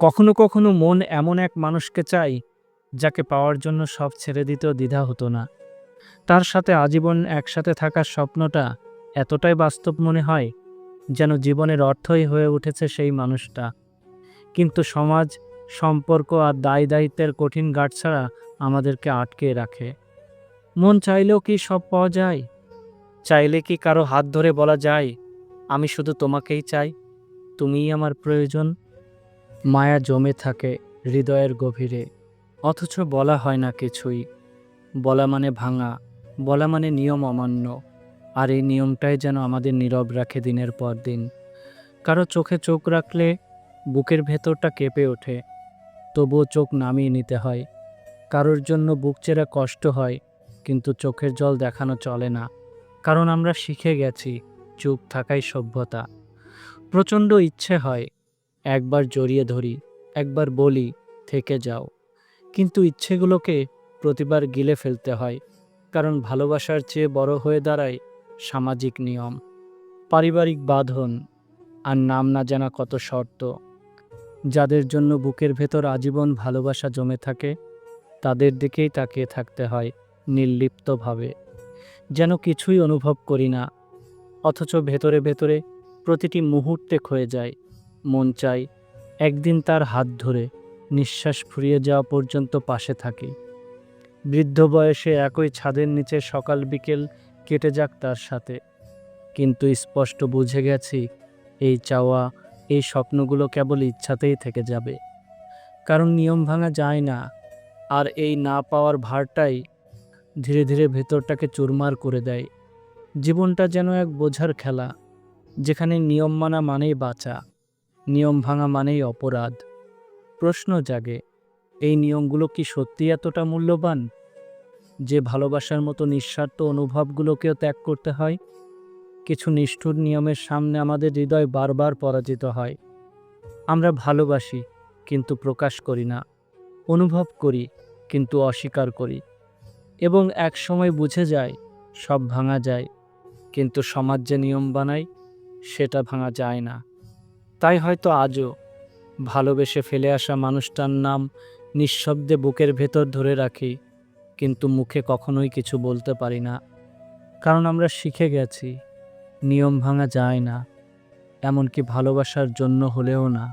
কখনো কখনো মন এমন এক মানুষকে চাই যাকে পাওয়ার জন্য সব ছেড়ে দিতেও দ্বিধা হতো না। তার সাথে আজীবন একসাথে থাকার স্বপ্নটা এতটাই বাস্তব মনে হয়, যেন জীবনের অর্থই হয়ে উঠেছে সেই মানুষটা। কিন্তু সমাজ, সম্পর্ক আর দায় দায়িত্বের কঠিন গাঁট ছাড়া আমাদেরকে আটকে রাখে। মন চাইলেও কি সব পাওয়া যায়? চাইলে কি কারও হাত ধরে বলা যায়, আমি শুধু তোমাকেই চাই, তুমিই আমার প্রয়োজন মায়া জমে থাকে হৃদয়ের গভীরে। অথচ বলা হয় না কিছুই। বলা মানে ভাঙা, বলা মানে নিয়ম অমান্য। আর এই নিয়মটাই যেন আমাদের নীরব রাখে দিনের পর দিন। কারও চোখে চোখ রাখলে বুকের ভেতরটা কেঁপে ওঠে। তবুও চোখ নামিয়ে নিতে হয়। কারোর জন্য বুক চেরা কষ্ট হয়, কিন্তু চোখের জল দেখানো চলে না। কারণ আমরা শিখে গেছি, চুপ থাকাই সভ্যতা। প্রচণ্ড ইচ্ছে হয় একবার জড়িয়ে ধরি, একবার বলি, থেকে যাও। কিন্তু ইচ্ছেগুলোকে প্রতিবার গিলে ফেলতে হয়, কারণ ভালোবাসার চেয়ে বড় হয়ে দাঁড়ায় সামাজিক নিয়ম, পারিবারিক বাঁধন আর নাম না জানা কত শর্ত। যাদের জন্য বুকের ভেতর আজীবন ভালোবাসা জমে থাকে, তাদের দিকেই তাকিয়ে থাকতে হয় নির্লিপ্তভাবে। যেন কিছুই অনুভব করি না, অথচ ভেতরে ভেতরে প্রতিটি মুহূর্তে ক্ষয়ে যায়। মন চাই একদিন তার হাত ধরে নিঃশ্বাস ফুরিয়ে যাওয়া পর্যন্ত পাশে থাকি। বৃদ্ধ বয়সে একই ছাদের নিচে সকাল বিকেল কেটে যাক তার সাথে। কিন্তু স্পষ্ট বুঝে গেছি, এই চাওয়া, এই স্বপ্নগুলো কেবল ইচ্ছাতেই থেকে যাবে। কারণ নিয়ম ভাঙা যায় না, আর এই না পাওয়ার ভারটাই ধীরে ধীরে ভেতরটাকে চুরমার করে দেয়। জীবনটা যেন এক বোঝার খেলা, যেখানে নিয়ম মানা মানেই বাঁচা। নিয়ম ভাঙা মানেই অপরাধ। প্রশ্ন জাগে, এই নিয়মগুলো কি সত্যি এতটা মূল্যবান? যে ভালোবাসার মতো নিঃস্বার্থ অনুভবগুলোকেও ত্যাগ করতে হয়? কিছু নিষ্ঠুর নিয়মের সামনে আমাদের হৃদয় বারবার পরাজিত হয়। আমরা ভালোবাসি, কিন্তু প্রকাশ করি না। অনুভব করি, কিন্তু অস্বীকার করি। এবং এক সময় বুঝে যায়, সব ভাঙা যায়। কিন্তু সমাজ যে নিয়ম বানায়, সেটা ভাঙা যায় না। তাই হয়তো আজও ভালোবেসে ফেলে আসা মানুষটার নাম নিঃশব্দে বুকের ভেতর ধরে রাখি, কিন্তু মুখে কখনোই কিছু বলতে পারি না। কারণ আমরা শিখে গেছি, নিয়ম ভাঙা যায় না, এমনকি ভালোবাসার জন্য হলেও না।